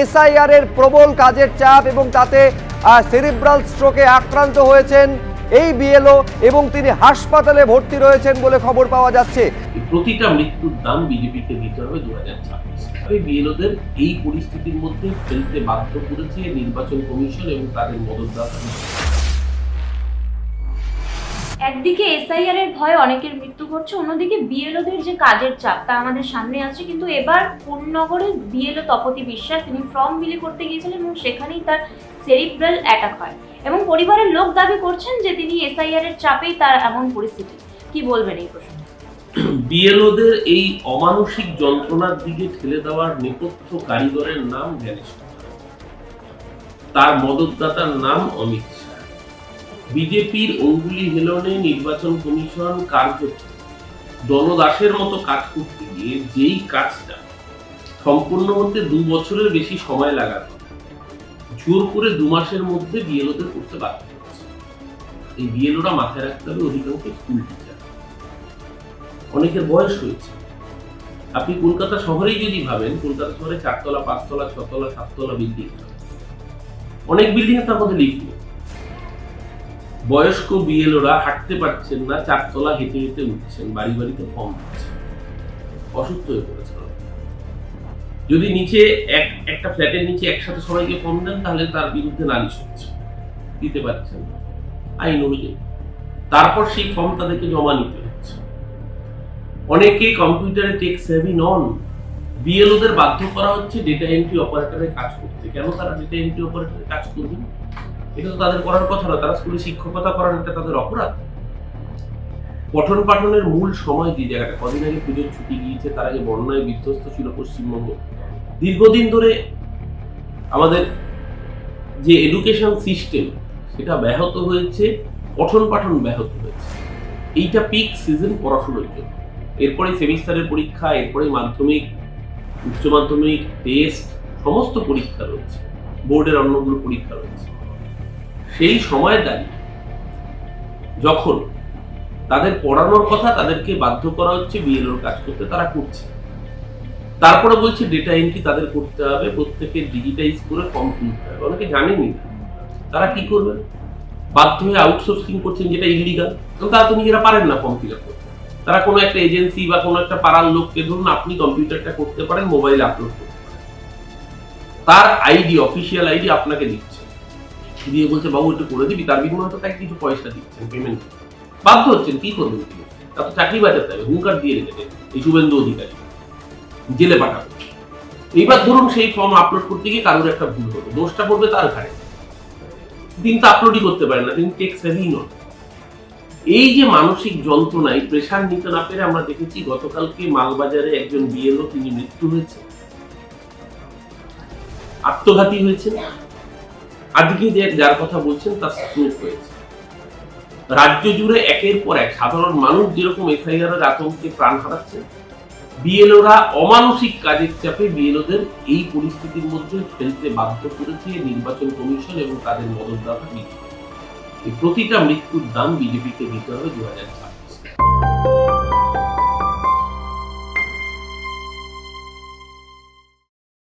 SIR এর প্রবল কাজের চাপ এবং তাতে সেরিব্রাল স্ট্রোকে আক্রান্ত হয়েছেন এই বিএলও এবং তিনি হাসপাতালে ভর্তি রয়েছেন বলে খবর পাওয়া যাচ্ছে। প্রতিটা মৃত্যুর দাম বিজেপিকে দিতে হবে দু হাজার ছাব্বিশ বিএলওদের এই পরিস্থিতির মধ্যে ফেলতে বাধ্য করেছে নির্বাচন কমিশন এবং তাদের মদতদাতা একদিকে এসআইআর এর ভয়ে অনেকের মৃত্যু ঘটছে, অন্যদিকে বিএলওদের যে কাজের চাপ তা আমাদের সামনে আছে। কিন্তু এবার পূর্ণনগরে বিএলও তপতি বিশ্বাস, তিনি ফর্ম বিলি করতে গিয়েছিলেন এবং সেখানেই তার সেরিব্রাল অ্যাটাক হয়। এবং পরিবারের লোক দাবি করছেন যে তিনি এসআইআর এর চাপেই তার এমন পরিস্থিতি। কি বলবেন এই প্রসঙ্গে বিএলওদের এই অমানসিক যন্ত্রণার দিকে ঠেলে দেওয়ার নেপথ্য কারিগরের নাম জ্ঞানেশ তার মদতদাতার নাম অমিত। বিজেপির অঙ্গুলি হেলনে নির্বাচন কমিশন কার্যত দলদাসের মতো কাজ করতে গিয়ে যেই কাজটা সম্পূর্ণ হতে দু বছরের বেশি সময় লাগাতো জোর করে দু মাসের মধ্যে বিএলওদের করতে বাধ্য এই বিএলওরা মাথায় রাখতে হবে অধিকাংশ স্কুল টিচার অনেকের বয়স হয়েছে। আপনি কলকাতা শহরেই যদি ভাবেন, কলকাতা শহরে চারতলা, পাঁচতলা, ছতলা, সাততলা বিল্ডিং। অনেক বিল্ডিং এ তার মধ্যে লিফট বয়স্ক বিএলওরা হাঁটতে পারছেন না, চারতলা হেঁটে হেঁটে উঠছেন, বাড়ি বাড়িতে ফর্ম দিচ্ছেন অসুস্থ হয়ে পড়েছেন যদি নিচে এক, একটা ফ্ল্যাটের নিচে একসাথে সবাইকে ফর্ম দেন, তাহলে তার বিরুদ্ধে নালিশ হচ্ছে। দিতে পারছেন না। আইন অনুযায়ী। তারপর সেই ফর্ম তাদেরকে জমা নিতে হচ্ছে। অনেকে কম্পিউটারে টেক সেভি নন। বিএলওদের বাধ্য করা হচ্ছে ডেটা এন্ট্রি অপারেটরে কাজ করতে। কেন তারা ডেটা এন্ট্রি অপারেটরে কাজ করবেন এটা তো তাদের করার কথা না তারা স্কুলে শিক্ষকতা করার এটা তাদের অপরাধ। পঠন পাঠনের মূল সময় যে জায়গাটা, কদিন আগে পুজোর ছুটি গিয়েছে, তার আগে বন্যায় বিধ্বস্ত ছিল পশ্চিমবঙ্গ। দীর্ঘদিন ধরে আমাদের যে এডুকেশন সিস্টেম সেটা ব্যাহত হয়েছে, পঠন পাঠন ব্যাহত হয়েছে। এইটা পিক সিজন পড়াশোনার জন্য। এরপরে সেমিস্টারের পরীক্ষা এরপরে মাধ্যমিক, উচ্চ মাধ্যমিক টেস্ট সমস্ত পরীক্ষা রয়েছে। বোর্ডের অন্যগুলো পরীক্ষা রয়েছে। সেই সময় দাঁড়িয়ে, যখন তাদের পড়ানোর কথা তাদেরকে বাধ্য করা হচ্ছে, বিএলওর কাজ করতে তারা করছে। তারপরে বলছে ডেটা এন্ট্রি তাদের করতে হবে প্রত্যেকে ডিজিটাইজ করে ফর্ম তুলতে হবে। অনেকে জানেনি না, তারা কি করবে? বাধ্য হয়ে আউটসোর্সিং করছেন, যেটা ইলিগাল তারা তো নিজেরা পারেন না ফর্ম ফিল করতে। তারা কোনো একটা এজেন্সি বা কোনো একটা পাড়ার লোককে ধরুন, আপনি কম্পিউটারটা করতে পারেন মোবাইলে আপলোড করতে পারেন। তার আইডি অফিসিয়াল আইডি আপনাকে দিচ্ছে দিয়ে বলছে, বাবু, একটু করে দিবি? তার বিনিময়ে তো তাকে কিছু পয়সা দিচ্ছেন পেমেন্ট বাধ্য হচ্ছেন, কি করবেন তিনি তা তো চাকরি বাজাতে হবে হুঙ্কার দিয়ে রেখেছে এই শুভেন্দু অধিকারী। জেলে পাঠাবো এইবার ধরুন সেই ফর্ম আপলোড করতে গিয়ে কারোর একটা ভুল হলো, দোষটা পড়বে তার ঘাড়ে। তিনি তো আপলোডই করতে পারেন না, তিনি টেক সেভি নন। এই যে মানসিক যন্ত্রণা, এই প্রেশার নিতে না পেরে আমরা দেখেছি গতকালকে মালবাজারে একজন বিএলও তিনি মৃত্যু হয়েছে আত্মঘাতী হয়েছে আজকে যে যার কথা বলছেন, তার স্ট্রোক হয়েছে। রাজ্য জুড়ে একের পর এক সাধারণ মানুষ যেরকম এসআইআর আতঙ্কে প্রাণ হারাচ্ছে, বিএলওরা অমানসিক কাজের চাপে বিএলওদের এই পরিস্থিতির মধ্যে ফেলতে বাধ্য করেছে নির্বাচন কমিশন এবং তাদের মদতদাতা বিজেপি। এই প্রতিটা মৃত্যুর দাম বিজেপিকে দিতে হবে দু হাজার ছাব্বিশ।